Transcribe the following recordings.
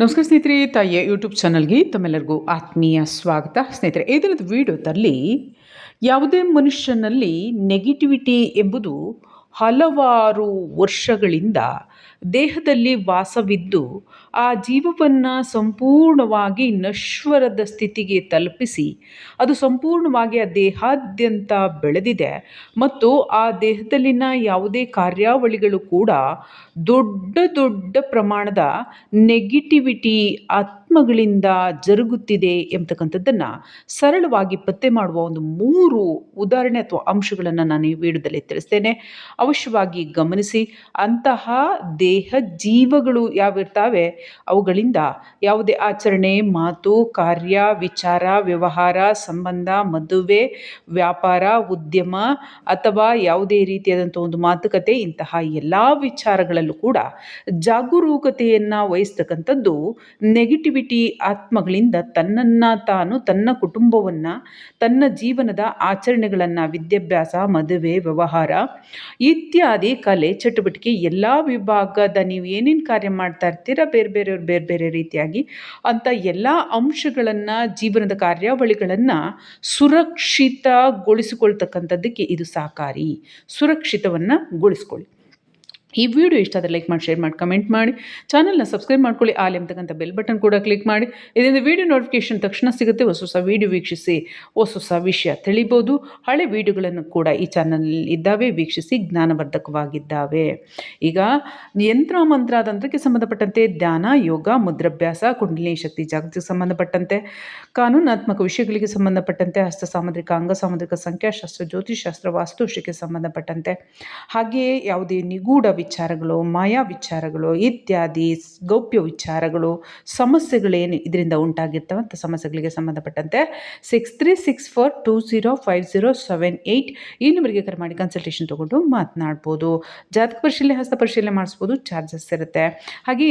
ನಮಸ್ಕಾರ ಸ್ನೇಹಿತರೆ, ತಾಯಿಯ ಯೂಟ್ಯೂಬ್ ಚಾನಲ್ಗೆ ತಮ್ಮೆಲ್ಲರಿಗೂ ಆತ್ಮೀಯ ಸ್ವಾಗತ. ಸ್ನೇಹಿತರೆ, ಈ ದಿನದ ವಿಡಿಯೋದಲ್ಲಿ ಯಾವುದೇ ಮನುಷ್ಯನಲ್ಲಿ ನೆಗೆಟಿವಿಟಿ ಎಂಬುದು ಹಲವಾರು ವರ್ಷಗಳಿಂದ ದೇಹದಲ್ಲಿ ವಾಸವಿದ್ದು, ಆ ಜೀವವನ್ನು ಸಂಪೂರ್ಣವಾಗಿ ನಶ್ವರದ ಸ್ಥಿತಿಗೆ ತಲುಪಿಸಿ, ಅದು ಸಂಪೂರ್ಣವಾಗಿ ಆ ದೇಹಾದ್ಯಂತ ಬೆಳೆದಿದೆ ಮತ್ತು ಆ ದೇಹದಲ್ಲಿನ ಯಾವುದೇ ಕಾರ್ಯಾವಳಿಗಳು ಕೂಡ ದೊಡ್ಡ ದೊಡ್ಡ ಪ್ರಮಾಣದ ನೆಗೆಟಿವಿಟಿ ಆತ್ಮಗಳಿಂದ ಜರುಗುತ್ತಿದೆ ಎಂಬತಕ್ಕಂಥದ್ದನ್ನು ಸರಳವಾಗಿ ಪತ್ತೆ ಮಾಡುವ ಒಂದು ಮೂರು ಉದಾಹರಣೆ ಅಥವಾ ಅಂಶಗಳನ್ನು ನಾನು ಈ ವಿಡಿಯೋದಲ್ಲಿ ತಿಳಿಸ್ತೇನೆ. ಅವಶ್ಯವಾಗಿ ಗಮನಿಸಿ. ಅಂತಹ ದೇಹ ಜೀವಗಳು ಯಾವಿರ್ತಾವೆ? ಅವುಗಳಿಂದ ಯಾವುದೇ ಆಚರಣೆ, ಮಾತು, ಕಾರ್ಯ, ವಿಚಾರ, ವ್ಯವಹಾರ, ಸಂಬಂಧ, ಮದುವೆ, ವ್ಯಾಪಾರ, ಉದ್ಯಮ ಅಥವಾ ಯಾವುದೇ ರೀತಿಯಾದಂಥ ಒಂದು ಮಾತುಕತೆ, ಇಂತಹ ಎಲ್ಲ ವಿಚಾರಗಳಲ್ಲೂ ಕೂಡ ಜಾಗರೂಕತೆಯನ್ನು ವಹಿಸ್ತಕ್ಕಂಥದ್ದು ನೆಗೆಟಿವಿಟಿ ಆತ್ಮಗಳಿಂದ ತನ್ನನ್ನು ತಾನು, ತನ್ನ ಕುಟುಂಬವನ್ನು, ತನ್ನ ಜೀವನದ ಆಚರಣೆಗಳನ್ನು, ವಿದ್ಯಾಭ್ಯಾಸ, ಮದುವೆ, ವ್ಯವಹಾರ ಇತ್ಯಾದಿ ಕಲೆ ಚಟುವಟಿಕೆ ಎಲ್ಲ ವಿಭಾಗದ ನೀವು ಏನೇನು ಕಾರ್ಯ ಮಾಡ್ತಾ ಇರ್ತೀರ, ಬೇರೆ ಬೇರೆಯವ್ರು ಬೇರೆ ಬೇರೆ ರೀತಿಯಾಗಿ ಅಂಥ ಎಲ್ಲ ಅಂಶಗಳನ್ನು, ಜೀವನದ ಕಾರ್ಯಾವಳಿಗಳನ್ನು ಸುರಕ್ಷಿತಗೊಳಿಸಿಕೊಳ್ತಕ್ಕಂಥದ್ದಕ್ಕೆ ಇದು ಸಹಕಾರಿ. ಸುರಕ್ಷಿತವನ್ನು ಗೊಳಿಸ್ಕೊಳ್ಳಿ. ಈ ವಿಡಿಯೋ ಇಷ್ಟ ಆದರೆ ಲೈಕ್ ಮಾಡಿ, ಶೇರ್ ಮಾಡಿ, ಕಮೆಂಟ್ ಮಾಡಿ. ಚಾನಲ್ನ ಸಬ್ಸ್ಕ್ರೈಬ್ ಮಾಡ್ಕೊಳ್ಳಿ, ಆಲ್ ಎಂಬತಕ್ಕಂಥ ಬೆಲ್ ಬಟನ್ ಕೂಡ ಕ್ಲಿಕ್ ಮಾಡಿ. ಇದರಿಂದ ವಿಡಿಯೋ ನೋಟಿಫಿಕೇಶನ್ ತಕ್ಷಣ ಸಿಗುತ್ತೆ. ಹೊಸ ಹೊಸ ವಿಡಿಯೋ ವೀಕ್ಷಿಸಿ, ಹೊಸ ಹೊಸ ವಿಷಯ ತಿಳಿಬೋದು. ಹಳೆ ವಿಡಿಯೋಗಳನ್ನು ಕೂಡ ಈ ಚಾನಲ್ ಇದ್ದಾವೆ, ವೀಕ್ಷಿಸಿ ಜ್ಞಾನವರ್ಧಕವಾಗಿದ್ದಾವೆ. ಈಗ ಯಂತ್ರ ಮಂತ್ರ ತಂತ್ರಕ್ಕೆ ಸಂಬಂಧಪಟ್ಟಂತೆ ಧ್ಯಾನ, ಯೋಗ, ಮುದ್ರಾಭ್ಯಾಸ, ಕುಂಡಲಿನಿ ಶಕ್ತಿ ಜಾಗೃತಿಗೆ ಸಂಬಂಧಪಟ್ಟಂತೆ, ಕಾನೂನಾತ್ಮಕ ವಿಷಯಗಳಿಗೆ ಸಂಬಂಧಪಟ್ಟಂತೆ, ಹಸ್ತ ಸಾಮುದ್ರಿಕ, ಅಂಗ ಸಾಮುದ್ರಿಕ ಸಂಖ್ಯಾಶಾಸ್ತ್ರ ಜ್ಯೋತಿಷಾಸ್ತ್ರ ವಾಸ್ತುಶಿಕೆ ಸಂಬಂಧಪಟ್ಟಂತೆ. ಹಾಗೆಯೇ ಯಾವುದೇ ನಿಗೂಢ ವಿಚಾರಗಳು, ಮಾಯಾ ವಿಚಾರಗಳು, ಇತ್ಯಾದಿ ಗೌಪ್ಯ ವಿಚಾರಗಳು, ಸಮಸ್ಯೆಗಳೇನು ಇದರಿಂದ ಉಂಟಾಗಿರ್ತವೆ ಅಂಥ ಸಮಸ್ಯೆಗಳಿಗೆ ಸಂಬಂಧಪಟ್ಟಂತೆ six three six four two zero five zero seven eight ಈ ನಂಬರ್ಗೆ ಕರೆ ಮಾಡಿ ಕನ್ಸಲ್ಟೇಷನ್ ತೊಗೊಂಡು ಮಾತನಾಡ್ಬೋದು. ಜಾತಕ ಪರಿಶೀಲನೆ, ಹಸ್ತ ಪರಿಶೀಲನೆ ಮಾಡಿಸ್ಬೋದು ಚಾರ್ಜಸ್ ಇರುತ್ತೆ. ಹಾಗೆ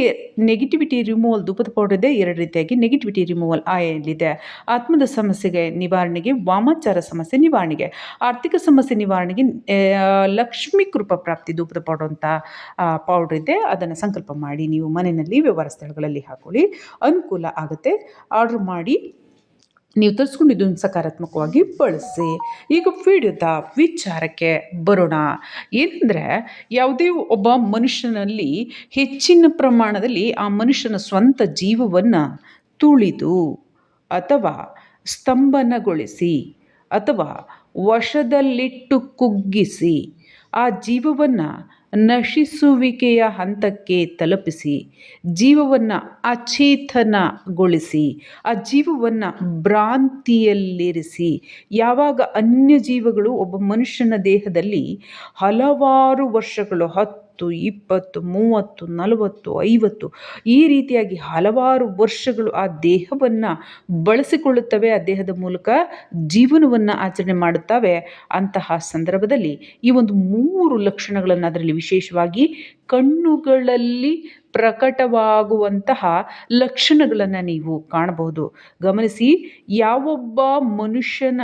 ನೆಗೆಟಿವಿಟಿ ರಿಮೂವಲ್ ಧೂಪದ ಪೌಡರ್ ಇದೆ, ಎರಡು ರೀತಿಯಾಗಿ ನೆಗೆಟಿವಿಟಿ ರಿಮೂವಲ್ ಆಯಲ್ಲಿದೆ ಆತ್ಮದ ಸಮಸ್ಯೆಗೆ ನಿವಾರಣೆಗೆ, ವಾಮಾಚಾರ ಸಮಸ್ಯೆ ನಿವಾರಣೆಗೆ, ಆರ್ಥಿಕ ಸಮಸ್ಯೆ ನಿವಾರಣೆಗೆ ಲಕ್ಷ್ಮೀ ಕೃಪಾ ಪ್ರಾಪ್ತಿ ಧೂಪದ ಪೌಡರ್ ಅಂತ ಪೌಡ್ರ್ ಇದೆ, ಅದನ್ನು ಸಂಕಲ್ಪ ಮಾಡಿ ನೀವು ಮನೆಯಲ್ಲಿ ವ್ಯವಹಾರ ಸ್ಥಳಗಳಲ್ಲಿ ಹಾಕೊಳ್ಳಿ. ಅನುಕೂಲ ಆಗುತ್ತೆ. ಆರ್ಡ್ರ್ ಮಾಡಿ ನೀವು ತರಿಸ್ಕೊಂಡಿದ್ದು ಇದನ್ನು ಸಕಾರಾತ್ಮಕವಾಗಿ ಬಳಸಿ. ಈಗ ವಿಡಿಯೋದ ವಿಚಾರಕ್ಕೆ ಬರೋಣ. ಏನಂದರೆ, ಯಾವುದೇ ಒಬ್ಬ ಮನುಷ್ಯನಲ್ಲಿ ಹೆಚ್ಚಿನ ಪ್ರಮಾಣದಲ್ಲಿ ಆ ಮನುಷ್ಯನ ಸ್ವಂತ ಜೀವವನ್ನು ತುಳಿದು ಅಥವಾ ಸ್ತಂಭನಗೊಳಿಸಿ ಅಥವಾ ವಶದಲ್ಲಿಟ್ಟು ಕುಗ್ಗಿಸಿ ಆ ಜೀವವನ್ನು ನಶಿಸುವಿಕೆಯ ಹಂತಕ್ಕೆ ತಲುಪಿಸಿ, ಜೀವವನ್ನು ಅಚೇತನಗೊಳಿಸಿ, ಆ ಜೀವವನ್ನು ಭ್ರಾಂತಿಯಲ್ಲಿರಿಸಿ. ಯಾವಾಗ ಅನ್ಯ ಜೀವಗಳು ಒಬ್ಬ ಮನುಷ್ಯನ ದೇಹದಲ್ಲಿ ಹಲವಾರು ವರ್ಷಗಳು, ಹತ್ತು ಇಪ್ಪತ್ತು ಮೂವತ್ತು, ನಲವತ್ತು, ಐವತ್ತು ಈ ರೀತಿಯಾಗಿ ಹಲವಾರು ವರ್ಷಗಳು ಆ ದೇಹವನ್ನು ಬಳಸಿಕೊಳ್ಳುತ್ತವೆ, ಆ ದೇಹದ ಮೂಲಕ ಜೀವನವನ್ನು ಆಚರಣೆ ಮಾಡುತ್ತವೆ. ಅಂತಹ ಸಂದರ್ಭದಲ್ಲಿ ಈ ಒಂದು ಮೂರು ಲಕ್ಷಣಗಳನ್ನು ಅದರಲ್ಲಿ ವಿಶೇಷವಾಗಿ ಕಣ್ಣುಗಳಲ್ಲಿ ಪ್ರಕಟವಾಗುವಂತಹ ಲಕ್ಷಣಗಳನ್ನು ನೀವು ಕಾಣಬಹುದು. ಗಮನಿಸಿ, ಯಾವೊಬ್ಬ ಮನುಷ್ಯನ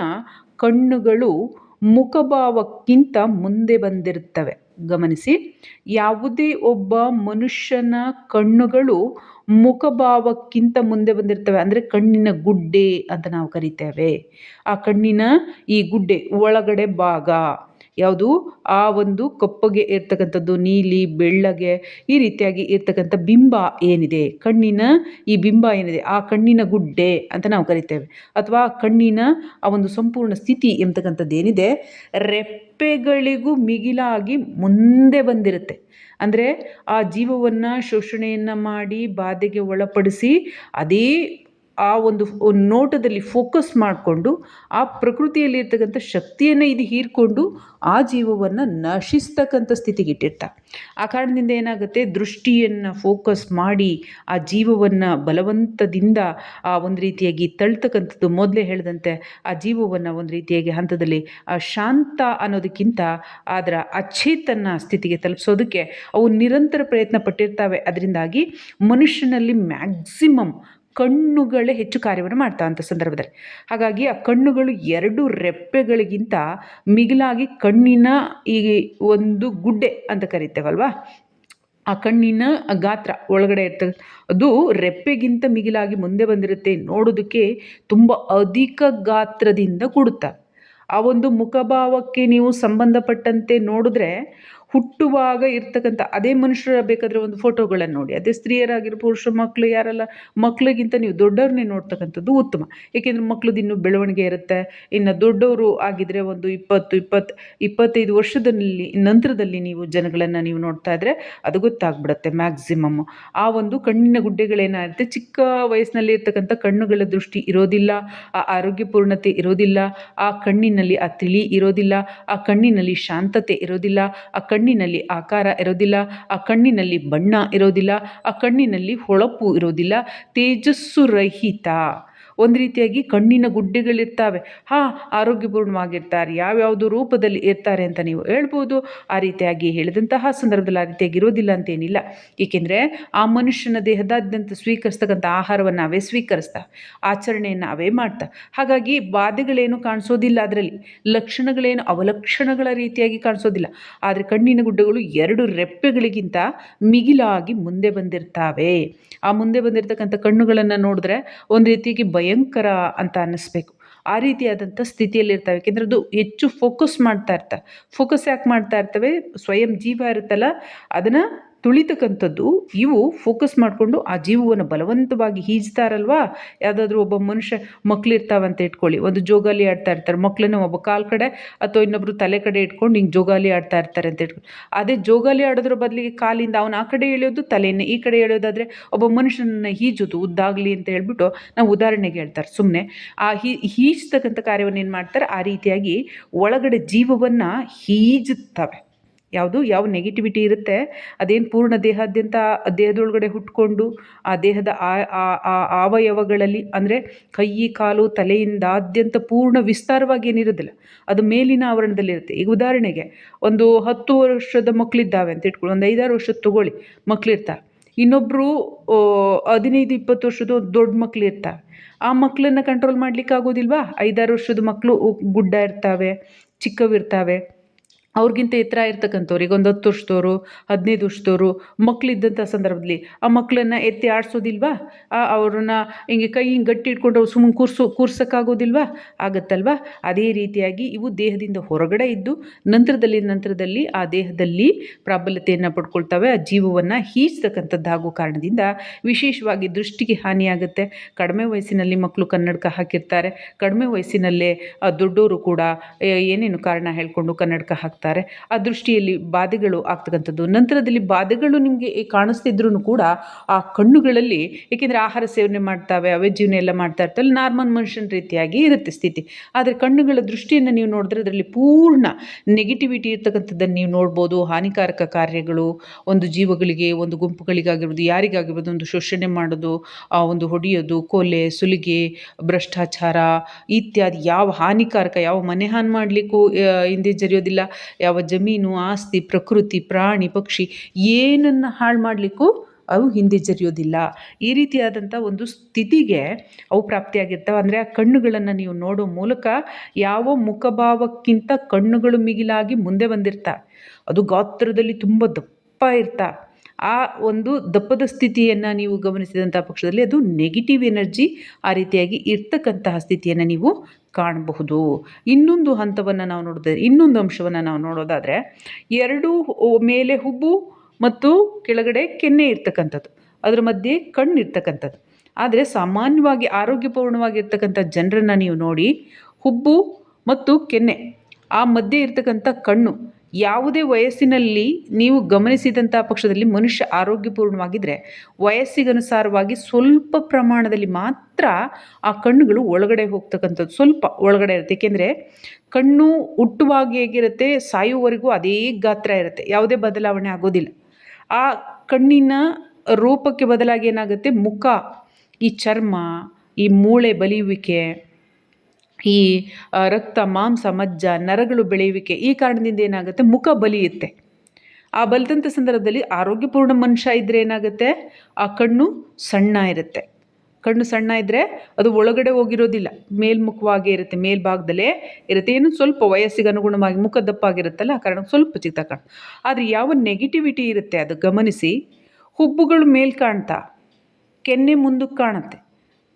ಕಣ್ಣುಗಳು ಮುಖಭಾವಕ್ಕಿಂತ ಮುಂದೆ ಬಂದಿರುತ್ತವೆ. ಗಮನಿಸಿ. ಯಾವುದೇ ಒಬ್ಬ ಮನುಷ್ಯನ ಕಣ್ಣುಗಳು ಮುಖಭಾವಕ್ಕಿಂತ ಮುಂದೆ ಬಂದಿರ್ತವೆ. ಅಂದರೆ ಕಣ್ಣಿನ ಗುಡ್ಡೆ ಅಂತ ನಾವು ಕರಿತೇವೆ. ಆ ಕಣ್ಣಿನ ಈ ಗುಡ್ಡೆ ಒಳಗಡೆ ಭಾಗ. ಯಾವುದು? ಆ ಒಂದು ಕಪ್ಪಗೆ ಇರ್ತಕ್ಕಂಥದ್ದು ನೀಲಿ, ಬೆಳ್ಳಗೆ ಈ ರೀತಿಯಾಗಿ ಇರ್ತಕ್ಕಂಥ ಬಿಂಬ ಏನಿದೆ? ಕಣ್ಣಿನ ಈ ಬಿಂಬ ಏನಿದೆ? ಆ ಕಣ್ಣಿನ ಗುಡ್ಡೆ ಅಂತ ನಾವು ಕರಿತೇವೆ. ಅಥವಾ ಕಣ್ಣಿನ ಆ ಒಂದು ಸಂಪೂರ್ಣ ಸ್ಥಿತಿ ಎಂಬತಕ್ಕಂಥದ್ದು ಏನಿದೆ? ರೆಪ್ಪೆಗಳಿಗೂ ಮಿಗಿಲಾಗಿ ಮುಂದೆ ಬಂದಿರುತ್ತೆ. ಅಂದರೆ ಆ ಜೀವವನ್ನು ಶೋಷಣೆಯನ್ನು ಮಾಡಿ ಬಾಧೆಗೆ ಒಳಪಡಿಸಿ ಅದೇ ಆ ಒಂದು ನೋಟದಲ್ಲಿ ಫೋಕಸ್ ಮಾಡಿಕೊಂಡು ಆ ಪ್ರಕೃತಿಯಲ್ಲಿ ಇರ್ತಕ್ಕಂಥ ಶಕ್ತಿಯನ್ನು ಇದು ಹೀರಿಕೊಂಡು ಆ ಜೀವವನ್ನು ನಶಿಸ್ತಕ್ಕಂಥ ಸ್ಥಿತಿಗೆ ಇಟ್ಟಿರ್ತಾ ಆ ಕಾರಣದಿಂದ ಏನಾಗುತ್ತೆ? ದೃಷ್ಟಿಯನ್ನು ಫೋಕಸ್ ಮಾಡಿ ಆ ಜೀವವನ್ನು ಬಲವಂತದಿಂದ ಆ ಒಂದು ರೀತಿಯಾಗಿ ತಳ್ತಕ್ಕಂಥದ್ದು ಮೊದಲೇ ಹೇಳಿದಂತೆ ಆ ಜೀವವನ್ನು ಒಂದು ರೀತಿಯಾಗಿ ಹಂತದಲ್ಲಿ ಶಾಂತ ಅನ್ನೋದಕ್ಕಿಂತ ಅದರ ಅಚೇತನ ಸ್ಥಿತಿಗೆ ತಲುಪಿಸೋದಕ್ಕೆ ಅವು ನಿರಂತರ ಪ್ರಯತ್ನ ಪಟ್ಟಿರ್ತಾವೆ. ಅದರಿಂದಾಗಿ ಮನುಷ್ಯನಲ್ಲಿ ಮ್ಯಾಕ್ಸಿಮಮ್ ಕಣ್ಣುಗಳೇ ಹೆಚ್ಚು ಕಾರ್ಯವನ್ನು ಮಾಡ್ತಾ ಅಂಥ ಸಂದರ್ಭದಲ್ಲಿ. ಹಾಗಾಗಿ ಆ ಕಣ್ಣುಗಳು ಎರಡು ರೆಪ್ಪೆಗಳಿಗಿಂತ ಮಿಗಿಲಾಗಿ ಕಣ್ಣಿನ ಈ ಒಂದು ಗುಡ್ಡೆ ಅಂತ ಕರಿತೇವಲ್ವಾ? ಆ ಕಣ್ಣಿನ ಗಾತ್ರ ಒಳಗಡೆ ಇರ್ತದೆ. ಅದು ರೆಪ್ಪೆಗಿಂತ ಮಿಗಿಲಾಗಿ ಮುಂದೆ ಬಂದಿರುತ್ತೆ ನೋಡೋದಕ್ಕೆ ತುಂಬ ಅಧಿಕ ಗಾತ್ರದಿಂದ ಕೂಡುತ್ತ. ಆ ಒಂದು ಮುಖಭಾವಕ್ಕೆ ನೀವು ಸಂಬಂಧಪಟ್ಟಂತೆ ನೋಡಿದ್ರೆ ಹುಟ್ಟುವಾಗ ಇರ್ತಕ್ಕಂಥ, ಅದೇ ಮನುಷ್ಯರ ಬೇಕಾದರೆ ಒಂದು ಫೋಟೋಗಳನ್ನು ನೋಡಿ. ಅದೇ ಸ್ತ್ರೀಯರಾಗಿರೋ ಪುರುಷ ಮಕ್ಕಳು ಯಾರೆಲ್ಲ ಮಕ್ಕಳಿಗಿಂತ ನೀವು ದೊಡ್ಡವ್ರನ್ನೇ ನೋಡ್ತಕ್ಕಂಥದ್ದು ಉತ್ತಮ. ಏಕೆಂದರೆ ಮಕ್ಕಳು ಇನ್ನೂ ಬೆಳವಣಿಗೆ ಇರುತ್ತೆ. ಇನ್ನು ದೊಡ್ಡವರು ಆಗಿದ್ದರೆ ಒಂದು ಇಪ್ಪತ್ತು ಇಪ್ಪತ್ತು ಇಪ್ಪತ್ತೈದು ವರ್ಷದಲ್ಲಿ, ನಂತರದಲ್ಲಿ ನೀವು ಜನಗಳನ್ನು ನೀವು ನೋಡ್ತಾ ಇದ್ದರೆ ಅದು ಗೊತ್ತಾಗ್ಬಿಡುತ್ತೆ ಮ್ಯಾಕ್ಸಿಮಮ್ ಆ ಒಂದು ಕಣ್ಣಿನ ಗುಡ್ಡೆಗಳೇನಾಗುತ್ತೆ, ಚಿಕ್ಕ ವಯಸ್ಸಿನಲ್ಲಿ ಇರ್ತಕ್ಕಂಥ ಕಣ್ಣುಗಳ ದೃಷ್ಟಿ ಇರೋದಿಲ್ಲ, ಆ ಆರೋಗ್ಯಪೂರ್ಣತೆ ಇರೋದಿಲ್ಲ, ಆ ಕಣ್ಣಿನಲ್ಲಿ ಆ ತಿಳಿ ಇರೋದಿಲ್ಲ, ಆ ಕಣ್ಣಿನಲ್ಲಿ ಶಾಂತತೆ ಇರೋದಿಲ್ಲ, ಆ ಕಣ್ಣಿನಲ್ಲಿ ಆಕಾರ ಇರೋದಿಲ್ಲ ಆ ಕಣ್ಣಿನಲ್ಲಿ ಬಣ್ಣ ಇರೋದಿಲ್ಲ ಆ ಕಣ್ಣಿನಲ್ಲಿ ಹೊಳಪು ಇರೋದಿಲ್ಲ ತೇಜಸ್ಸು ರಹಿತ. ಒಂದು ರೀತಿಯಾಗಿ ಕಣ್ಣಿನ ಗುಡ್ಡೆಗಳಿರ್ತಾವೆ. ಹಾಂ, ಆರೋಗ್ಯಪೂರ್ಣವಾಗಿರ್ತಾರೆ. ಯಾವ್ಯಾವುದು ರೂಪದಲ್ಲಿ ಇರ್ತಾರೆ ಅಂತ ನೀವು ಹೇಳ್ಬೋದು. ಆ ರೀತಿಯಾಗಿ ಹೇಳಿದಂತಹ ಸಂದರ್ಭದಲ್ಲಿ ಆ ರೀತಿಯಾಗಿ ಇರೋದಿಲ್ಲ ಅಂತೇನಿಲ್ಲ. ಏಕೆಂದರೆ ಆ ಮನುಷ್ಯನ ದೇಹದಾದ್ಯಂತ ಸ್ವೀಕರಿಸ್ತಕ್ಕಂಥ ಆಹಾರವನ್ನು ಅವೇ ಸ್ವೀಕರಿಸ್ತಾ, ಆಚರಣೆಯನ್ನು ಅವೇ ಮಾಡ್ತಾ. ಹಾಗಾಗಿ ಬಾಧೆಗಳೇನು ಕಾಣಿಸೋದಿಲ್ಲ ಅದರಲ್ಲಿ. ಲಕ್ಷಣಗಳೇನು ಅವಲಕ್ಷಣಗಳ ರೀತಿಯಾಗಿ ಕಾಣಿಸೋದಿಲ್ಲ. ಆದರೆ ಕಣ್ಣಿನ ಗುಡ್ಡಗಳು ಎರಡು ರೆಪ್ಪೆಗಳಿಗಿಂತ ಮಿಗಿಲಾಗಿ ಮುಂದೆ ಬಂದಿರ್ತಾವೆ. ಆ ಮುಂದೆ ಬಂದಿರತಕ್ಕಂಥ ಕಣ್ಣುಗಳನ್ನು ನೋಡಿದ್ರೆ ಒಂದು ರೀತಿಯಾಗಿ ಭಯಂಕರ ಅಂತ ಅನ್ನಿಸ್ಬೇಕು. ಆ ರೀತಿಯಾದಂಥ ಸ್ಥಿತಿಯಲ್ಲಿರ್ತವೆ ಯಾಕೆಂದರೆ ಅದು ಹೆಚ್ಚು ಫೋಕಸ್ ಮಾಡ್ತಾ ಇರ್ತ. ಫೋಕಸ್ ಯಾಕೆ ಮಾಡ್ತಾ ಇರ್ತವೆ? ಸ್ವಯಂ ಜೀವ ಇರುತ್ತಲ್ಲ, ಅದನ್ನು ತುಳಿತಕ್ಕಂಥದ್ದು, ಇವು ಫೋಕಸ್ ಮಾಡಿಕೊಂಡು ಆ ಜೀವವನ್ನು ಬಲವಂತವಾಗಿ ಹೀಜ್ತಾರಲ್ವಾ ಯಾವುದಾದ್ರೂ ಒಬ್ಬ ಮನುಷ್ಯ ಮಕ್ಕಳಿರ್ತಾವಂತ ಇಟ್ಕೊಳ್ಳಿ. ಒಂದು ಜೋಗಾಲಿ ಆಡ್ತಾ ಇರ್ತಾರೆ. ಮಕ್ಕಳನ್ನ ಒಬ್ಬ ಕಾಲು ಕಡೆ ಅಥವಾ ಇನ್ನೊಬ್ಬರು ತಲೆ ಕಡೆ ಇಟ್ಕೊಂಡು ಹಿಂಗೆ ಜೋಗಾಲಿ ಆಡ್ತಾ ಇರ್ತಾರೆ ಅಂತ ಇಟ್ಕೊಂಡು ಅದೇ ಜೋಗಾಲಿ ಆಡೋದ್ರ ಬದಲಿಗೆ ಕಾಲಿಂದ ಅವನು ಆ ಕಡೆ ಎಳೆಯೋದು, ತಲೆಯನ್ನು ಈ ಕಡೆ ಎಳೆಯೋದಾದರೆ ಒಬ್ಬ ಮನುಷ್ಯನನ್ನು ಈಜೋದು ಉದ್ದಾಗಲಿ ಅಂತ ಹೇಳ್ಬಿಟ್ಟು ನಾವು ಉದಾಹರಣೆಗೆ ಹೇಳ್ತಾರೆ. ಸುಮ್ಮನೆ ಆ ಹೀ ಈಜ್ತಕ್ಕಂಥ ಕಾರ್ಯವನ್ನು ಏನು ಮಾಡ್ತಾರೆ? ಆ ರೀತಿಯಾಗಿ ಒಳಗಡೆ ಜೀವವನ್ನು ಈಜುತ್ತವೆ ಯಾವುದು ಯಾವ ನೆಗೆಟಿವಿಟಿ ಇರುತ್ತೆ, ಅದೇನು ಪೂರ್ಣ ದೇಹಾದ್ಯಂತ ದೇಹದೊಳಗಡೆ ಹುಟ್ಕೊಂಡು ಆ ದೇಹದ ಅವಯವಗಳಲ್ಲಿ ಅಂದರೆ ಕೈ, ಕಾಲು, ತಲೆಯಿಂದಾದ್ಯಂತ ಪೂರ್ಣ ವಿಸ್ತಾರವಾಗಿ ಏನಿರೋದಿಲ್ಲ, ಅದು ಮೇಲಿನ ಆವರಣದಲ್ಲಿರುತ್ತೆ. ಈಗ ಉದಾಹರಣೆಗೆ ಒಂದು ಹತ್ತು ವರ್ಷದ ಮಕ್ಕಳಿದ್ದಾವೆ ಅಂತ ಇಟ್ಕೊಳ್ಳಿ, ಒಂದು ಐದಾರು ವರ್ಷದ ತಗೊಳ್ಳಿ ಮಕ್ಕಳಿರ್ತಾರೆ ಇನ್ನೊಬ್ಬರು ಹದಿನೈದು, ಇಪ್ಪತ್ತು ವರ್ಷದ ದೊಡ್ಡ ಮಕ್ಕಳು ಆ ಮಕ್ಕಳನ್ನ ಕಂಟ್ರೋಲ್ ಮಾಡ್ಲಿಕ್ಕೆ ಆಗೋದಿಲ್ವಾ ಐದಾರು ವರ್ಷದ ಮಕ್ಕಳು ಗುಡ್ಡ ಇರ್ತಾವೆ, ಚಿಕ್ಕವಿರ್ತವೆ. ಅವ್ರಿಗಿಂತ ಎತ್ತರ ಈಗ ಒಂದು ಹತ್ತು ವರ್ಷದವರು, ಹದಿನೈದು ವರ್ಷದವರು ಮಕ್ಕಳಿದ್ದಂಥ ಸಂದರ್ಭದಲ್ಲಿ ಆ ಮಕ್ಕಳನ್ನ ಎತ್ತಿ ಆಡಿಸೋದಿಲ್ವಾ? ಅವ್ರನ್ನ ಹಿಂಗೆ ಕೈ ಹಿಂಗೆ ಗಟ್ಟಿ ಇಟ್ಕೊಂಡು ಅವ್ರು ಸುಮ್ಮನೆ ಕೂರ್ಸು, ಕೂರ್ಸೋಕ್ಕಾಗೋದಿಲ್ವಾ? ಆಗುತ್ತಲ್ವಾ? ಅದೇ ರೀತಿಯಾಗಿ ಇವು ದೇಹದಿಂದ ಹೊರಗಡೆ ಇದ್ದು ನಂತರದಲ್ಲಿ ನಂತರದಲ್ಲಿ ಆ ದೇಹದಲ್ಲಿ ಪ್ರಾಬಲ್ಯತೆಯನ್ನು ಪಡ್ಕೊಳ್ತವೆ, ಆ ಜೀವವನ್ನು ಹೀಚ್ತಕ್ಕಂಥದ್ದಾಗೋ ಕಾರಣದಿಂದ ವಿಶೇಷವಾಗಿ ದೃಷ್ಟಿಗೆ ಹಾನಿಯಾಗುತ್ತೆ. ಕಡಿಮೆ ವಯಸ್ಸಿನಲ್ಲಿ ಮಕ್ಕಳು ಕನ್ನಡಕ ಹಾಕಿರ್ತಾರೆ. ಕಡಿಮೆ ವಯಸ್ಸಿನಲ್ಲೇ ದೊಡ್ಡವರು ಕೂಡ ಏನೇನು ಕಾರಣ ಹೇಳಿಕೊಂಡು ಕನ್ನಡಕ ಹಾಕ್ತಾರೆ? ಆ ದೃಷ್ಟಿಯಲ್ಲಿ ಬಾಧೆಗಳು ಆಗ್ತಕ್ಕಂಥದ್ದು. ನಂತರದಲ್ಲಿ ಬಾಧೆಗಳು ನಿಮಗೆ ಕಾಣಿಸ್ತಿದ್ರೂ ಕೂಡ ಆ ಕಣ್ಣುಗಳಲ್ಲಿ, ಏಕೆಂದರೆ ಆಹಾರ ಸೇವನೆ ಮಾಡ್ತಾವೆ ಅವೇ ಜೀವನ ಎಲ್ಲ ಮಾಡ್ತಾ ಇರ್ತಲ್ಲ ನಾರ್ಮಲ್ ಮನುಷ್ಯನ ರೀತಿಯಾಗಿ ಇರುತ್ತೆ ಸ್ಥಿತಿ. ಆದರೆ ಕಣ್ಣುಗಳ ದೃಷ್ಟಿಯನ್ನು ನೀವು ನೋಡಿದ್ರೆ ಅದರಲ್ಲಿ ಪೂರ್ಣ ನೆಗೆಟಿವಿಟಿ ಇರ್ತಕ್ಕಂಥದ್ದನ್ನು ನೀವು ನೋಡ್ಬೋದು. ಹಾನಿಕಾರಕ ಕಾರ್ಯಗಳು, ಒಂದು ಜೀವಗಳಿಗೆ, ಒಂದು ಗುಂಪುಗಳಿಗಾಗಿರ್ಬೋದು, ಯಾರಿಗಾಗಿರ್ಬೋದು, ಒಂದು ಶೋಷಣೆ ಮಾಡೋದು, ಆ ಒಂದು ಹೊಡೆಯೋದು, ಕೊಲೆ, ಸುಲಿಗೆ, ಭ್ರಷ್ಟಾಚಾರ, ಇತ್ಯಾದಿ. ಯಾವ ಹಾನಿಕಾರಕ, ಯಾವ ಮನೆ ಹಾನಿ ಮಾಡಲಿಕ್ಕೂ ಹಿಂದೆ ಜರಿಯೋದಿಲ್ಲ. ಯಾವ ಜಮೀನು, ಆಸ್ತಿ, ಪ್ರಕೃತಿ, ಪ್ರಾಣಿ, ಪಕ್ಷಿ ಏನನ್ನು ಹಾಳು ಮಾಡಲಿಕ್ಕೂ ಅವು ಹಿಂದೆ ಜರಿಯೋದಿಲ್ಲ. ಈ ರೀತಿಯಾದಂಥ ಒಂದು ಸ್ಥಿತಿಗೆ ಅವು ಪ್ರಾಪ್ತಿಯಾಗಿರ್ತವೆ. ಅಂದರೆ ಆ ಕಣ್ಣುಗಳನ್ನು ನೀವು ನೋಡೋ ಮೂಲಕ ಯಾವ ಮುಖಭಾವಕ್ಕಿಂತ ಕಣ್ಣುಗಳು ಮಿಗಿಲಾಗಿ ಮುಂದೆ ಬಂದಿರ್ತಾ ಅದು ಗಾತ್ರದಲ್ಲಿ ತುಂಬ ದಪ್ಪ ಇರ್ತಾ ಆ ಒಂದು ದಪ್ಪದ ಸ್ಥಿತಿಯನ್ನು ನೀವು ಗಮನಿಸಿದಂಥ ಪಕ್ಷದಲ್ಲಿ ಅದು ನೆಗೆಟಿವ್ ಎನರ್ಜಿ ಆ ರೀತಿಯಾಗಿ ಇರ್ತಕ್ಕಂತಹ ಸ್ಥಿತಿಯನ್ನು ನೀವು ಕಾಣಬಹುದು. ಇನ್ನೊಂದು ಹಂತವನ್ನು ನಾವು ನೋಡಿದ್ರೆ ಇನ್ನೊಂದು ಅಂಶವನ್ನು ನಾವು ನೋಡೋದಾದರೆ ಎರಡು ಮೇಲೆ ಹುಬ್ಬು ಮತ್ತು ಕೆಳಗಡೆ ಕೆನ್ನೆ ಇರ್ತಕ್ಕಂಥದ್ದು, ಅದರ ಮಧ್ಯೆ ಕಣ್ಣು ಇರ್ತಕ್ಕಂಥದ್ದು. ಆದರೆ ಸಾಮಾನ್ಯವಾಗಿ ಆರೋಗ್ಯಪೂರ್ಣವಾಗಿರ್ತಕ್ಕಂಥ ಜನರನ್ನು ನೀವು ನೋಡಿ, ಹುಬ್ಬು ಮತ್ತು ಕೆನ್ನೆ, ಆ ಮಧ್ಯೆ ಇರ್ತಕ್ಕಂಥ ಕಣ್ಣು ಯಾವುದೇ ವಯಸ್ಸಿನಲ್ಲಿ ನೀವು ಗಮನಿಸಿದಂಥ ಪಕ್ಷದಲ್ಲಿ ಮನುಷ್ಯ ಆರೋಗ್ಯಪೂರ್ಣವಾಗಿದ್ದರೆ ವಯಸ್ಸಿಗನುಸಾರವಾಗಿ ಸ್ವಲ್ಪ ಪ್ರಮಾಣದಲ್ಲಿ ಮಾತ್ರ ಆ ಕಣ್ಣುಗಳು ಒಳಗಡೆ ಹೋಗ್ತಕ್ಕಂಥದ್ದು. ಸ್ವಲ್ಪ ಒಳಗಡೆ ಇರುತ್ತೆ. ಏಕೆಂದರೆ ಕಣ್ಣು ಹುಟ್ಟುವಾಗ ಹೇಗಿರುತ್ತೆ, ಸಾಯುವವರೆಗೂ ಅದೇ ಗಾತ್ರ ಇರುತ್ತೆ. ಯಾವುದೇ ಬದಲಾವಣೆ ಆಗೋದಿಲ್ಲ. ಆ ಕಣ್ಣಿನ ರೂಪಕ್ಕೆ ಬದಲಾಗಿ ಏನಾಗುತ್ತೆ? ಮುಖ, ಈ ಚರ್ಮ, ಈ ಮೂಳೆ ಬಲಿಯುವಿಕೆ ಈ ರಕ್ತ, ಮಾಂಸ, ಮಜ್ಜ, ನರಗಳು ಬೆಳೆಯುವಿಕೆ ಈ ಕಾರಣದಿಂದ ಏನಾಗುತ್ತೆ? ಮುಖ ಬಲಿಯುತ್ತೆ ಆ ಬಲಿದಂಥ ಸಂದರ್ಭದಲ್ಲಿ ಆರೋಗ್ಯಪೂರ್ಣ ಮನುಷ್ಯ ಇದ್ದರೆ ಏನಾಗುತ್ತೆ? ಆ ಕಣ್ಣು ಸಣ್ಣ ಇರುತ್ತೆ. ಕಣ್ಣು ಸಣ್ಣ ಇದ್ದರೆ ಅದು ಒಳಗಡೆ ಹೋಗಿರೋದಿಲ್ಲ. ಮೇಲ್ಮುಖವಾಗೇ ಇರುತ್ತೆ. ಮೇಲ್ಭಾಗದಲ್ಲೇ ಇರುತ್ತೆ. ಏನು ಸ್ವಲ್ಪ ವಯಸ್ಸಿಗೆ ಅನುಗುಣವಾಗಿ ಮುಖ ದಪ್ಪಾಗಿರುತ್ತಲ್ಲ, ಆ ಕಾರಣ ಸ್ವಲ್ಪ ಚಿಕ್ಕ ಕಾಣ ಆದರೆ ಯಾವ ನೆಗೆಟಿವಿಟಿ ಇರುತ್ತೆ? ಅದು ಗಮನಿಸಿ. ಹುಬ್ಬುಗಳು ಮೇಲ್ ಕಾಣ್ತಾ, ಕೆನ್ನೆ ಮುಂದಕ್ಕೆ ಕಾಣುತ್ತೆ.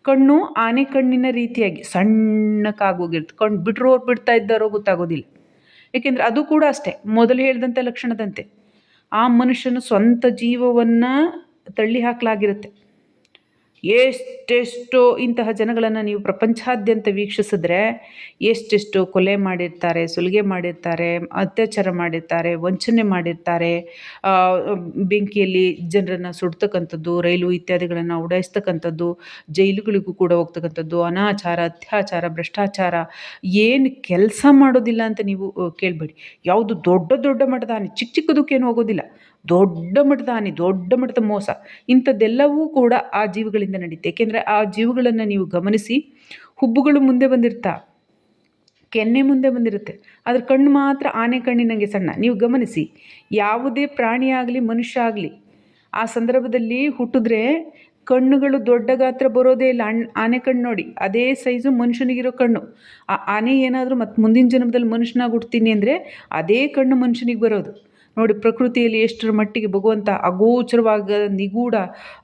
ಕಣ್ಣು ಆನೆ ಕಣ್ಣಿನ ರೀತಿಯಾಗಿ ಸಣ್ಣಕ್ಕಾಗೋಗಿರುತ್ತೆ. ಕಣ್ಣು ಬಿಟ್ಟರು ಬಿಡ್ತಾ ಇದ್ದಾರೋ ಗೊತ್ತಾಗೋದಿಲ್ಲ. ಏಕೆಂದರೆ ಅದು ಕೂಡ ಅಷ್ಟೇ, ಮೊದಲು ಹೇಳಿದಂಥ ಲಕ್ಷಣದಂತೆ. ಆ ಮನುಷ್ಯನ ಸ್ವಂತ ಜೀವವನ್ನು ತಳ್ಳಿ ಹಾಕಲಾಗಿರುತ್ತೆ. ಎಷ್ಟೆಷ್ಟೋ ಇಂತಹ ಜನಗಳನ್ನು ನೀವು ಪ್ರಪಂಚಾದ್ಯಂತ ವೀಕ್ಷಿಸಿದ್ರೆ ಎಷ್ಟೆಷ್ಟು ಕೊಲೆ ಮಾಡಿರ್ತಾರೆ, ಸುಲಿಗೆ ಮಾಡಿರ್ತಾರೆ, ಅತ್ಯಾಚಾರ ಮಾಡಿರ್ತಾರೆ, ವಂಚನೆ ಮಾಡಿರ್ತಾರೆ. ಬೆಂಕಿಯಲ್ಲಿ ಜನರನ್ನು ಸುಡ್ತಕ್ಕಂಥದ್ದು, ರೈಲು ಇತ್ಯಾದಿಗಳನ್ನು ಉಡಾಯಿಸ್ತಕ್ಕಂಥದ್ದು, ಜೈಲುಗಳಿಗೂ ಕೂಡ ಹೋಗ್ತಕ್ಕಂಥದ್ದು, ಅನಾಚಾರ, ಅತ್ಯಾಚಾರ, ಭ್ರಷ್ಟಾಚಾರ. ಏನು ಕೆಲಸ ಮಾಡೋದಿಲ್ಲ ಅಂತ ನೀವು ಕೇಳಬೇಡಿ. ಯಾವುದು ದೊಡ್ಡ ದೊಡ್ಡ ಮಟ್ಟದ ಹಾನಿ, ಚಿಕ್ಕ ಚಿಕ್ಕದಕ್ಕೇನು ಹೋಗೋದಿಲ್ಲ. ದೊಡ್ಡ ಮಟ್ಟದ ಹಾನಿ, ದೊಡ್ಡ ಮಟ್ಟದ ಮೋಸ. ಇಂಥದ್ದೆಲ್ಲವೂ ಕೂಡ ಆ ಜೀವಿಗಳಿಂದ ನಡೀತೆ. ಏಕೆಂದರೆ ಆ ಜೀವಗಳನ್ನು ನೀವು ಗಮನಿಸಿ, ಹುಬ್ಬುಗಳು ಮುಂದೆ ಬಂದಿರ್ತಾ, ಕೆನ್ನೆ ಮುಂದೆ ಬಂದಿರುತ್ತೆ. ಅದ್ರ ಕಣ್ಣು ಮಾತ್ರ ಆನೆ ಕಣ್ಣಿನಂಗೆ ಸಣ್ಣ. ನೀವು ಗಮನಿಸಿ, ಯಾವುದೇ ಪ್ರಾಣಿ ಆಗಲಿ, ಮನುಷ್ಯ ಆಗಲಿ, ಆ ಸಂದರ್ಭದಲ್ಲಿ ಹುಟ್ಟಿದ್ರೆ ಕಣ್ಣುಗಳು ದೊಡ್ಡ ಗಾತ್ರ ಬರೋದೇ ಇಲ್ಲ. ಅಣ್ ಆನೆ ಕಣ್ಣು ನೋಡಿ. ಅದೇ ಸೈಜು ಮನುಷ್ಯನಿಗಿರೋ ಕಣ್ಣು. ಆ ಆನೆ ಏನಾದರೂ ಮತ್ತು ಮುಂದಿನ ಜನ್ಮದಲ್ಲಿ ಮನುಷ್ಯನಾಗಿ ಹುಡ್ತೀನಿ ಅಂದರೆ ಅದೇ ಕಣ್ಣು ಮನುಷ್ಯನಿಗೆ ಬರೋದು. ನೋಡಿ, ಪ್ರಕೃತಿಯಲ್ಲಿ ಎಷ್ಟರ ಮಟ್ಟಿಗೆ ಭಗವಂತ ಅಗೋಚರವಾದ ನಿಗೂಢ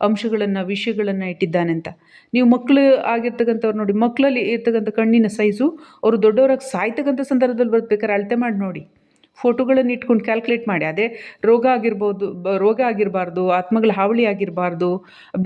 ಅಂಶಗಳನ್ನು, ವಿಷಯಗಳನ್ನು ಇಟ್ಟಿದ್ದಾನೆ ಅಂತ ನೀವು ಮಕ್ಕಳು ಆಗಿರ್ತಕ್ಕಂಥವ್ರು ನೋಡಿ ಮಕ್ಕಳಲ್ಲಿ ಇರ್ತಕ್ಕಂಥ ಕಣ್ಣಿನ ಸೈಜು, ಅವರು ದೊಡ್ಡವರಾಗಿ ಸಾಯ್ತಕ್ಕಂಥ ಸಂದರ್ಭದಲ್ಲಿ ಬರ್ಬೇಕಾದ್ರೆ ಅಳತೆ ಮಾಡಿ ನೋಡಿ. ಫೋಟೋಗಳನ್ನು ಇಟ್ಕೊಂಡು ಕ್ಯಾಲ್ಕುಲೇಟ್ ಮಾಡಿ. ಅದೇ ರೋಗ ಆಗಿರ್ಬೋದು ರೋಗ ಆಗಿರಬಾರ್ದು, ಆತ್ಮಗಳ ಹಾವಳಿ ಆಗಿರಬಾರ್ದು,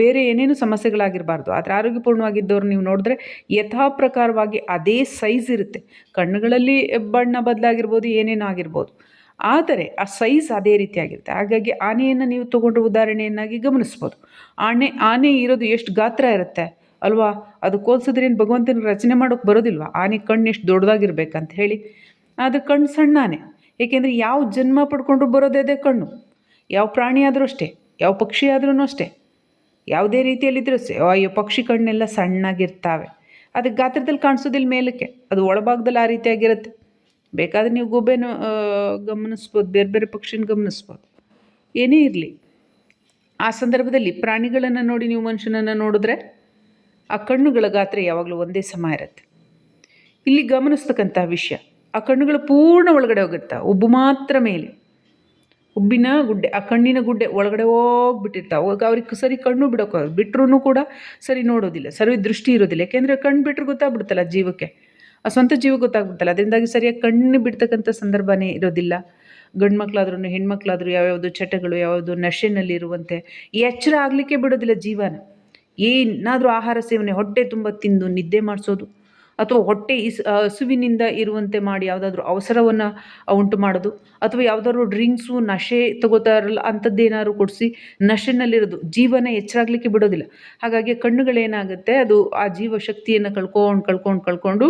ಬೇರೆ ಏನೇನು ಸಮಸ್ಯೆಗಳಾಗಿರಬಾರ್ದು, ಆದರೆ ಆರೋಗ್ಯಪೂರ್ಣವಾಗಿದ್ದವ್ರು ನೀವು ನೋಡಿದ್ರೆ ಯಥಾಪ್ರಕಾರವಾಗಿ ಅದೇ ಸೈಜ್ ಇರುತ್ತೆ. ಕಣ್ಣುಗಳಲ್ಲಿ ಬಣ್ಣ ಬದಲಾಗಿರ್ಬೋದು, ಏನೇನೋ ಆಗಿರ್ಬೋದು. ಆದರೆ ಆ ಸೈಜ್ ಅದೇ ರೀತಿಯಾಗಿರುತ್ತೆ. ಹಾಗಾಗಿ ಆನೆಯನ್ನು ನೀವು ತೊಗೊಂಡು ಉದಾಹರಣೆಯನ್ನಾಗಿ ಗಮನಿಸ್ಬೋದು. ಆನೆ ಆನೆ ಇರೋದು ಎಷ್ಟು ಗಾತ್ರ ಇರುತ್ತೆ ಅಲ್ವಾ? ಅದು ಕೋಲ್ಸಿದ್ರೇನು ಭಗವಂತನ ರಚನೆ ಮಾಡೋಕ್ಕೆ ಬರೋದಿಲ್ವಾ? ಆನೆ ಕಣ್ಣು ಎಷ್ಟು ದೊಡ್ಡದಾಗಿರ್ಬೇಕಂತ ಹೇಳಿ. ಅದು ಕಣ್ಣು ಸಣ್ಣ ಆನೆ. ಏಕೆಂದರೆ ಯಾವ ಜನ್ಮ ಪಡ್ಕೊಂಡು ಬರೋದೇ ಅದೇ ಕಣ್ಣು. ಯಾವ ಪ್ರಾಣಿ ಆದರೂ ಅಷ್ಟೇ, ಯಾವ ಪಕ್ಷಿ ಆದ್ರೂ ಅಷ್ಟೇ. ಯಾವುದೇ ರೀತಿಯಲ್ಲಿದ್ದರೂ ಅಯ್ಯೋ, ಪಕ್ಷಿ ಕಣ್ಣೆಲ್ಲ ಸಣ್ಣಾಗಿರ್ತಾವೆ. ಅದಕ್ಕೆ ಗಾತ್ರದಲ್ಲಿ ಕಾಣಿಸೋದಿಲ್ಲ ಮೇಲಕ್ಕೆ. ಅದು ಒಳಭಾಗದಲ್ಲಿ ಆ ರೀತಿಯಾಗಿರುತ್ತೆ. ಬೇಕಾದರೆ ನೀವು ಗುಬ್ಬೆನ ಗಮನಿಸ್ಬೋದು, ಬೇರೆ ಬೇರೆ ಪಕ್ಷಿನ ಗಮನಿಸ್ಬೋದು. ಏನೇ ಇರಲಿ. ಆ ಸಂದರ್ಭದಲ್ಲಿ ಪ್ರಾಣಿಗಳನ್ನು ನೋಡಿ ನೀವು ಮನುಷ್ಯನನ್ನು ನೋಡಿದ್ರೆ ಆ ಕಣ್ಣುಗಳ ಗಾತ್ರ ಯಾವಾಗಲೂ ಒಂದೇ ಸಮ ಇರುತ್ತೆ. ಇಲ್ಲಿ ಗಮನಿಸ್ತಕ್ಕಂಥ ವಿಷಯ, ಆ ಕಣ್ಣುಗಳು ಪೂರ್ಣ ಒಳಗಡೆ ಹೋಗಿರ್ತಾವೆ ಉಬ್ಬು ಮಾತ್ರ ಮೇಲೆ. ಉಬ್ಬಿನ ಗುಡ್ಡೆ, ಆ ಕಣ್ಣಿನ ಗುಡ್ಡೆ ಒಳಗಡೆ ಹೋಗ್ಬಿಟ್ಟಿರ್ತಾವೆ ಅವ್ರಿಗೆ ಸರಿ ಕಣ್ಣು ಬಿಡೋಕೆ ಬಿಟ್ಟರು ಕೂಡ ಸರಿ ನೋಡೋದಿಲ್ಲ, ಸರಿ ದೃಷ್ಟಿ ಇರೋದಿಲ್ಲ. ಯಾಕೆಂದರೆ ಕಣ್ಣು ಬಿಟ್ಟರೆ ಗೊತ್ತಾಗ್ಬಿಡುತ್ತಲ್ಲ ಜೀವಕ್ಕೆ. ಸ್ವಂತ ಜೀವ ಗೊತ್ತಾಗ್ಬಿಡ್ತಲ್ಲ ಅದರಿಂದಾಗಿ ಸರಿಯಾಗಿ ಕಣ್ಣು ಬಿಡ್ತಕ್ಕಂಥ ಸಂದರ್ಭನೇ ಇರೋದಿಲ್ಲ. ಗಂಡು ಮಕ್ಕಳಾದ್ರೂ ಹೆಣ್ಮಕ್ಳಾದ್ರೂ ಯಾವ್ಯಾವುದು ಚಟಗಳು, ಯಾವ್ಯಾವುದು ಈ ಎಚ್ಚರ ಆಗಲಿಕ್ಕೆ ಬಿಡೋದಿಲ್ಲ ಜೀವನ. ಏನಾದರೂ ಆಹಾರ ಸೇವನೆ, ಹೊಟ್ಟೆ ತುಂಬ ತಿಂದು, ನಿದ್ದೆ ಮಾಡಿಸೋದು. ಅಥವಾ ಹೊಟ್ಟೆ ಇಸ್ ಹಸುವಿನಿಂದ ಇರುವಂತೆ ಮಾಡಿ ಯಾವುದಾದ್ರೂ ಅವಸರವನ್ನು ಉಂಟು ಮಾಡೋದು. ಅಥವಾ ಯಾವುದಾದ್ರು ಡ್ರಿಂಕ್ಸು, ನಶೆ ತಗೋತಾರಲ್ಲ, ಅಂಥದ್ದೇನಾದ್ರು ಕೊಡಿಸಿ, ನಶೆನಲ್ಲಿರೋದು. ಜೀವನ ಹೆಚ್ಚಾಗಲಿಕ್ಕೆ ಬಿಡೋದಿಲ್ಲ. ಹಾಗಾಗಿ ಕಣ್ಣುಗಳೇನಾಗುತ್ತೆ, ಅದು ಆ ಜೀವಶಕ್ತಿಯನ್ನು ಕಳ್ಕೊಂಡು ಕಳ್ಕೊಂಡು ಕಳ್ಕೊಂಡು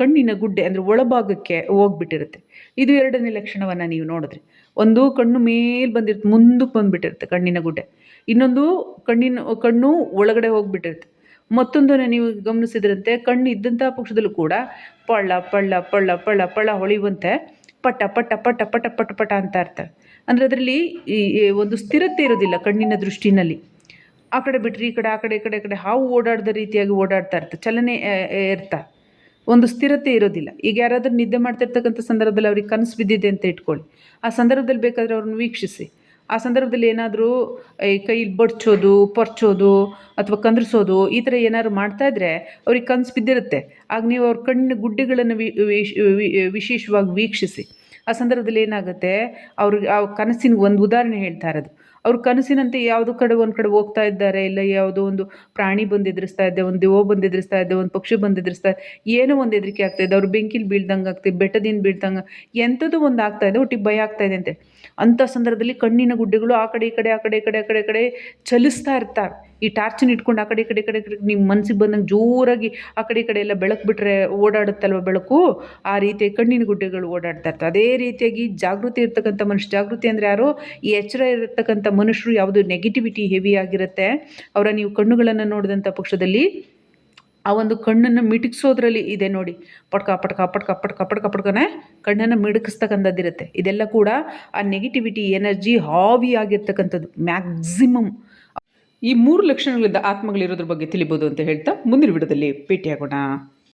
ಕಣ್ಣಿನ ಗುಡ್ಡೆ, ಅಂದರೆ ಒಳಭಾಗಕ್ಕೆ ಹೋಗ್ಬಿಟ್ಟಿರುತ್ತೆ. ಇದು ಎರಡನೇ ಲಕ್ಷಣವನ್ನು ನೀವು ನೋಡಿದ್ರಿ. ಒಂದು ಕಣ್ಣು ಮೇಲೆ ಬಂದಿರುತ್ತೆ, ಮುಂದಕ್ಕೆ ಬಂದುಬಿಟ್ಟಿರುತ್ತೆ ಕಣ್ಣಿನ ಗುಡ್ಡೆ. ಇನ್ನೊಂದು ಕಣ್ಣಿನ, ಕಣ್ಣು ಒಳಗಡೆ ಹೋಗ್ಬಿಟ್ಟಿರುತ್ತೆ. ಮತ್ತೊಂದನ್ನು ನೀವು ಗಮನಿಸಿದ್ರಂತೆ ಕಣ್ಣು ಇದ್ದಂಥ ಪಕ್ಷದಲ್ಲೂ ಕೂಡ ಪಳ್ಳ ಪಳ್ಳ ಪಳ್ಳ ಪಳ್ಳ ಪಳ್ಳ ಹೊಳೆಯುವಂತೆ ಪಟ ಪಟ ಪಟ ಪಟ ಪಟ ಪಟ ಅಂತ ಇರ್ತಾರೆ ಅಂದರೆ ಅದರಲ್ಲಿ ಈ ಒಂದು ಸ್ಥಿರತೆ ಇರೋದಿಲ್ಲ ಕಣ್ಣಿನ ದೃಷ್ಟಿನಲ್ಲಿ. ಆ ಕಡೆ ಬಿಟ್ಟರೆ ಈ ಕಡೆ, ಆ ಕಡೆ, ಈ ಕಡೆ ಕಡೆ, ಹಾವು ಓಡಾಡಿದ ರೀತಿಯಾಗಿ ಓಡಾಡ್ತಾ ಇರ್ತ ಚಲನೆ ಇರ್ತಾ ಒಂದು ಸ್ಥಿರತೆ ಇರೋದಿಲ್ಲ. ಈಗ ಯಾರಾದರೂ ನಿದ್ದೆ ಮಾಡ್ತಿರ್ತಕ್ಕಂಥ ಸಂದರ್ಭದಲ್ಲಿ ಅವ್ರಿಗೆ ಕನಸು ಬಿದ್ದಿದೆ ಅಂತ ಇಟ್ಕೊಳ್ಳಿ. ಆ ಸಂದರ್ಭದಲ್ಲಿ ಬೇಕಾದರೆ ಅವ್ರನ್ನ ವೀಕ್ಷಿಸಿ. ಆ ಸಂದರ್ಭದಲ್ಲಿ ಏನಾದರೂ ಈ ಕೈಲಿ ಬಡ್ಚೋದು ಪರ್ಚೋದು ಅಥವಾ ಕಂದ್ರಿಸೋದು, ಈ ಥರ ಏನಾದ್ರು ಮಾಡ್ತಾಯಿದ್ರೆ ಅವ್ರಿಗೆ ಕನಸು ಬಿದ್ದಿರುತ್ತೆ. ಆಗ ನೀವು ಅವ್ರ ಕಣ್ಣು ಗುಡ್ಡೆಗಳನ್ನು ವಿಶೇಷವಾಗಿ ವೀಕ್ಷಿಸಿ. ಆ ಸಂದರ್ಭದಲ್ಲಿ ಏನಾಗುತ್ತೆ, ಅವ್ರಿಗೆ, ಆ ಕನಸಿನ ಒಂದು ಉದಾಹರಣೆ ಹೇಳ್ತಾ ಇರೋದು. ಅವ್ರು ಕನಸಿನಂತೆ ಯಾವುದೋ ಕಡೆ ಒಂದು ಕಡೆ ಹೋಗ್ತಾ ಇದ್ದಾರೆ ಇಲ್ಲ ಯಾವುದೋ ಒಂದು ಪ್ರಾಣಿ ಬಂದು ಎದುರಿಸ್ತಾ ಇದ್ದೆ ಒಂದು ದೇವ ಬಂದು ಎದುರಿಸ್ತಾ ಒಂದು ಪಕ್ಷಿ ಬಂದು ಎದುರಿಸ್ತಾ ಏನೋ ಒಂದು ಹೆದರಿಕೆ ಆಗ್ತಾಯಿದೆ ಅವ್ರು ಬೆಂಕಿಲಿ ಬೀಳ್ದಂಗೆ ಆಗ್ತದೆ ಬೆಟ್ಟದಿಂದ ಬೀಳ್ದಂಗೆ ಎಂಥದ್ದು ಒಂದು ಇದೆ, ಒಟ್ಟಿಗೆ ಭಯ ಆಗ್ತಾಯಿದೆ ಅಂತೆ. ಅಂಥ ಸಂದರ್ಭದಲ್ಲಿ ಕಣ್ಣಿನ ಗುಡ್ಡೆಗಳು ಆ ಕಡೆ, ಈ ಕಡೆ, ಆ ಕಡೆ, ಈ ಕಡೆ, ಆ ಕಡೆ, ಈ ಕಡೆ ಚಲಿಸ್ತಾ ಇರ್ತಾರೆ ಈ ಟಾರ್ಚನ್ ಇಟ್ಕೊಂಡು ಆ ಕಡೆ, ಈ ಕಡೆ ಕಡೆ ಕಡೆ ನಿಮ್ಮ ಮನಸ್ಸಿಗೆ ಬಂದಂಗೆ ಜೋರಾಗಿ ಆ ಕಡೆ ಕಡೆ ಎಲ್ಲ ಬೆಳಕು ಬಿಟ್ಟರೆ ಓಡಾಡುತ್ತಲ್ವ ಬೆಳಕು? ಆ ರೀತಿ ಕಣ್ಣಿನ ಗುಡ್ಡೆಗಳು ಓಡಾಡ್ತಾ ಇರ್ತವೆ. ಅದೇ ರೀತಿಯಾಗಿ ಜಾಗೃತಿ ಇರ್ತಕ್ಕಂಥ ಮನುಷ್ಯ, ಜಾಗೃತಿ ಅಂದರೆ ಯಾರು? ಈ ಎಚ್ಚರ ಇರತಕ್ಕಂಥ ಮನುಷ್ಯರು ಯಾವುದು ನೆಗೆಟಿವಿಟಿ ಹೆವಿ ಆಗಿರುತ್ತೆ. ಅವರ ನೀವು ಕಣ್ಣುಗಳನ್ನು ನೋಡಿದಂಥ ಪಕ್ಷದಲ್ಲಿ ಆ ಒಂದು ಕಣ್ಣನ್ನು ಮಿಟುಕಿಸೋದ್ರಲ್ಲಿ ಇದೆ ನೋಡಿ. ಪಟ್ಕ ಪಟ್ಕ ಪಟ್ಕ ಪಟ್ಕ ಪಟ್ಕ, ಪಟ್ಕನೆ ಕಣ್ಣನ್ನು ಮಿಡುಕಿಸ್ತಕ್ಕಂಥದ್ದಿರುತ್ತೆ ಇದೆಲ್ಲ ಕೂಡ ಆ ನೆಗೆಟಿವಿಟಿ ಎನರ್ಜಿ ಹಾವಿ ಆಗಿರ್ತಕ್ಕಂಥದ್ದು. ಮ್ಯಾಕ್ಸಿಮಮ್ ಈ ಮೂರು ಲಕ್ಷಣಗಳಿಂದ ಆತ್ಮಗಳಿರೋದ್ರ ಬಗ್ಗೆ ತಿಳಿಬೋದು ಅಂತ ಹೇಳ್ತಾ ಮುಂದಿನ ವಿಡಿಯೋದಲ್ಲಿ ಭೇಟಿಯಾಗೋಣ.